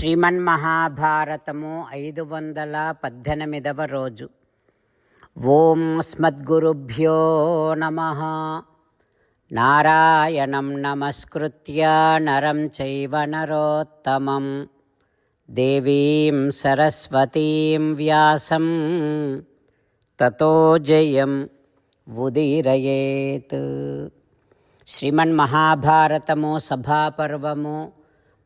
శ్రీమన్మహాభారతము ఐదు వందల పద్దెనిమిదవ రోజు. ఓం స్మద్గురుభ్యో నమ. నారాయణం నమస్కృత్య నరం చైవ నరోత్తమం. దేవీం సరస్వతీం వ్యాసం. తతో జయం ఉదీరయేత్. శ్రీమన్మహాభారతము సభాపర్వము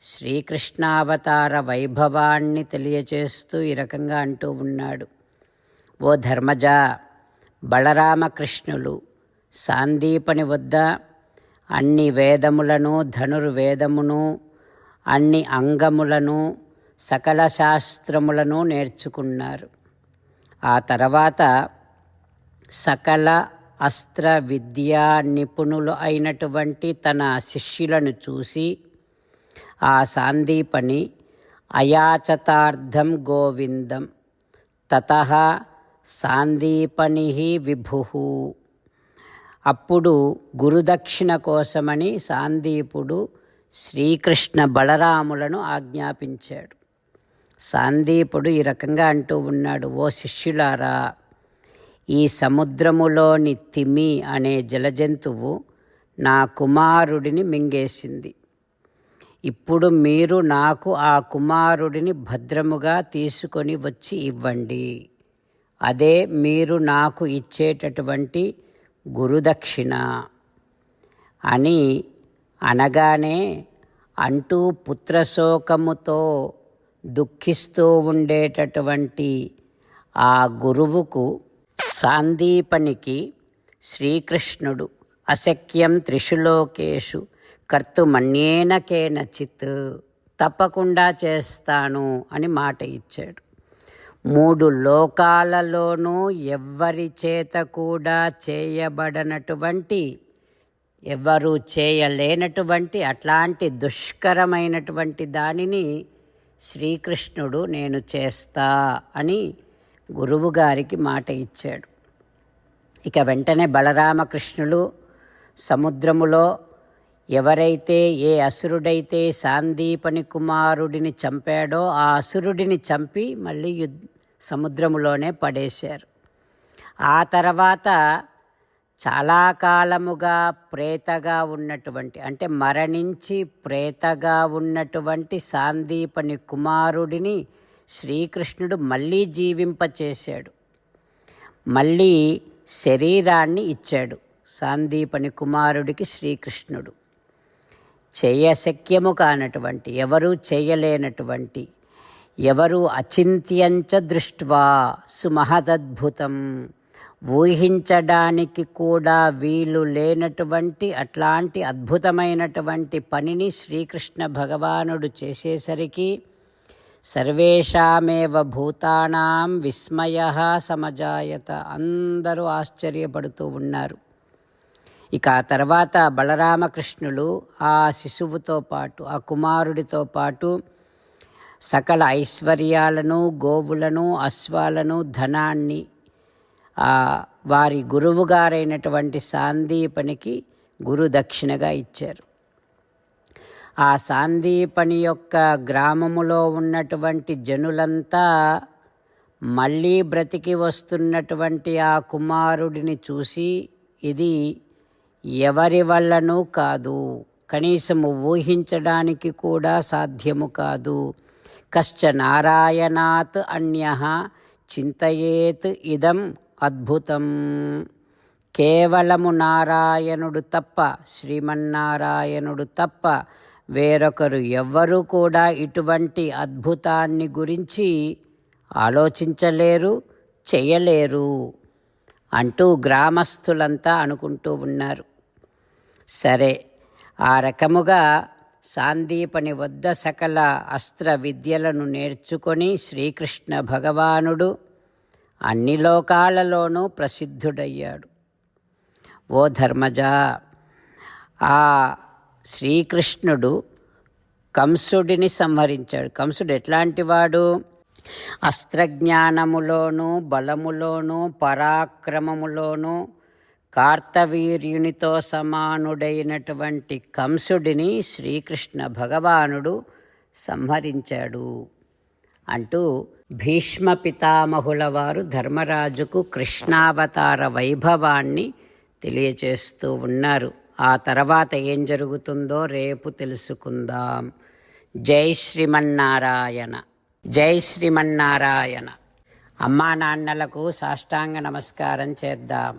శ్రీకృష్ణావతార వైభవాన్ని తెలియచేస్తూ ఈ రకంగా అంటూ ఉన్నాడు. ఓ ధర్మజ బలరామకృష్ణులు సాందీపని వద్ద అన్ని వేదములను ధనుర్వేదమును అన్ని అంగములను సకల శాస్త్రములను నేర్చుకున్నారు. ఆ తర్వాత సకల అస్త్ర విద్యా నిపుణులు అయినటువంటి తన శిష్యులను చూసి ఆ సాందీపని అయాచతార్థం గోవిందం. తత సాందీపని విభు. అప్పుడు గురుదక్షిణ కోసమని సాందీపుడు శ్రీకృష్ణ బలరాములను ఆజ్ఞాపించాడు. సాందీపుడు ఈ రకంగా అంటూ ఉన్నాడు ఓ శిష్యులారా ఈ సముద్రములోని తిమి అనే జలజంతువు నా కుమారుడిని మింగేసింది. ఇప్పుడు మీరు నాకు ఆ కుమారుడిని భద్రముగా తీసుకొని వచ్చి ఇవ్వండి. అదే మీరు నాకు ఇచ్చేటటువంటి గురుదక్షిణ. అని అనగానే అంటూ పుత్రశోకముతో దుఃఖిస్తూ ఉండేటటువంటి ఆ గురువుకు సాందీపనికి శ్రీకృష్ణుడు అశక్యం త్రిషులోకేషు కర్తుమన్యేన కేనచిత్ తప్పకుండా చేస్తాను అని మాట ఇచ్చాడు. మూడు లోకాలలోనూ ఎవ్వరి చేత కూడా చేయబడనటువంటి ఎవరు చేయలేనటువంటి అట్లాంటి దుష్కరమైనటువంటి దానిని శ్రీకృష్ణుడు నేను చేస్తా అని గురువుగారికి మాట ఇచ్చాడు. ఇక వెంటనే బలరామకృష్ణులు సముద్రములో ఎవరైతే ఏ అసురుడైతే సాందీపని కుమారుడిని చంపాడో ఆ అసురుడిని చంపి మళ్ళీ యుద్ సముద్రములోనే పడేశారు. ఆ తర్వాత చాలా కాలముగా ప్రేతగా ఉన్నటువంటి అంటే మరణించి ప్రేతగా ఉన్నటువంటి సాందీపని కుమారుడిని శ్రీకృష్ణుడు మళ్ళీ జీవింపచేశాడు. మళ్ళీ శరీరాన్ని ఇచ్చాడు సాందీపని కుమారుడికి శ్రీకృష్ణుడు. చేయశక్యము కానటువంటి ఎవరూ చేయలేనటువంటి ఎవరు అచింత్యంచ దృష్ట్వా సుమహదద్భుతం. ఊహించడానికి కూడా వీలు లేనటువంటి అట్లాంటి అద్భుతమైనటువంటి పనిని శ్రీకృష్ణ భగవానుడు చేసేసరికి సర్వేషామేవ భూతానాం విస్మయ సమజాయత. అందరూ ఆశ్చర్యపడుతూ ఉన్నారు. ఇక ఆ తర్వాత బలరామకృష్ణులు ఆ శిశువుతో పాటు ఆ కుమారుడితో పాటు సకల ఐశ్వర్యాలను గోవులను అశ్వాలను ధనాన్ని వారి గురువుగారైనటువంటి సాందీపనికి గురుదక్షిణగా ఇచ్చారు. ఆ సాందీపని యొక్క గ్రామములో ఉన్నటువంటి జనులంతా మళ్ళీ బ్రతికి వస్తున్నటువంటి ఆ కుమారుడిని చూసి ఇది ఎవరి వల్లనూ కాదు. కనీసము ఊహించడానికి కూడా సాధ్యము కాదు. కశ్చ నారాయణాత్ అన్య చింతయేత్ ఇదం అద్భుతం. కేవలము నారాయణుడు తప్ప శ్రీమన్నారాయణుడు తప్ప వేరొకరు ఎవ్వరూ కూడా ఇటువంటి అద్భుతాన్ని గురించి ఆలోచించలేరు చేయలేరు అంటూ గ్రామస్తులంతా అనుకుంటూ ఉన్నారు. సరే. ఆ రకముగా సాందీపని వద్ద సకల అస్త్ర విద్యలను నేర్చుకొని శ్రీకృష్ణ భగవానుడు అన్ని లోకాలలోనూ ప్రసిద్ధుడయ్యాడు. ఓ ధర్మజ ఆ శ్రీకృష్ణుడు కంసుడిని సంహరించాడు. కంసుడు ఎట్లాంటివాడు? అస్త్రజ్ఞానములోనూ బలములోనూ పరాక్రమములోనూ కార్తవీర్యునితో సమానుడైనటువంటి కంసుడిని శ్రీకృష్ణ భగవానుడు సంహరించాడు. అంటూ భీష్మ పితామహుల వారు ధర్మరాజుకు కృష్ణావతార వైభవాన్ని తెలియచేస్తూ ఉన్నారు. ఆ తర్వాత ఏం జరుగుతుందో రేపు తెలుసుకుందాం. జై శ్రీమన్నారాయణ. జై శ్రీమన్నారాయణ. అమ్మా నాన్నలకు సాష్టాంగ నమస్కారం చేద్దాం.